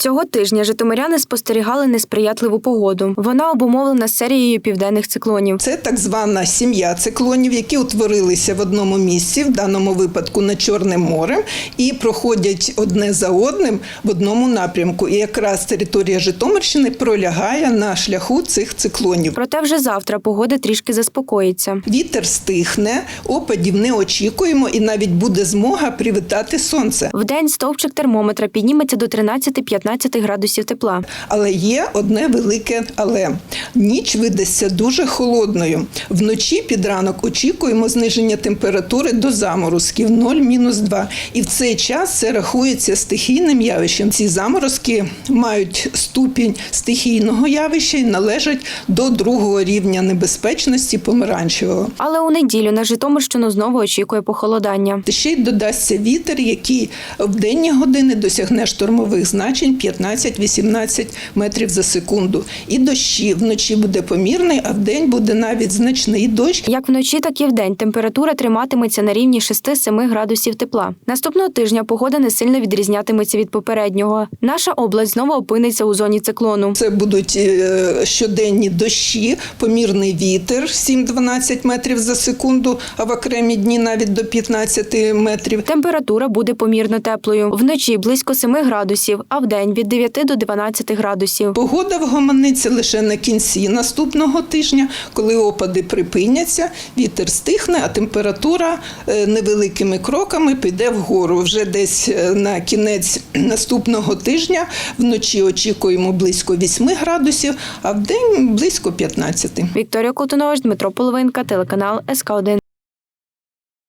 Цього тижня житомиряни спостерігали несприятливу погоду. Вона обумовлена серією південних циклонів. Це так звана сім'я циклонів, які утворилися в одному місці, в даному випадку над Чорним морем, і проходять одне за одним в одному напрямку. І якраз територія Житомирщини пролягає на шляху цих циклонів. Проте вже завтра погода трішки заспокоїться. Вітер стихне, опадів не очікуємо, і навіть буде змога привітати сонце. Вдень стовпчик термометра підніметься до 13-15 градусів тепла. Але є одне велике але. Ніч видасться дуже холодною. Вночі під ранок очікуємо зниження температури до заморозків 0-2. І в цей час це рахується стихійним явищем. Ці заморозки мають ступінь стихійного явища і належать до другого рівня небезпечності помаранчевого. Але у неділю на Житомирщину знову очікує похолодання. Ще й додасться вітер, який в денні години досягне штормових значень 15-18 метрів за секунду. І дощі вночі буде помірний, а вдень буде навіть значний дощ. Як вночі, так і вдень температура триматиметься на рівні 6-7 градусів тепла. Наступного тижня погода не сильно відрізнятиметься від попереднього. Наша область знову опиниться у зоні циклону. Це будуть е, щоденні дощі, помірний вітер 7-12 метрів за секунду, а в окремі дні навіть до 15 метрів. Температура буде помірно теплою. Вночі близько 7 градусів, а вдень від 9 до 12 градусів. Погода вгомониться лише на кінці наступного тижня, коли опади припиняться, вітер стихне, а температура е, невеликими кроками піде вгору. Вже десь е, на кінець наступного тижня вночі очікуємо близько 8 градусів, а вдень близько 15. Вікторія Кутунович, Дмитро Половинка, телеканал СК 1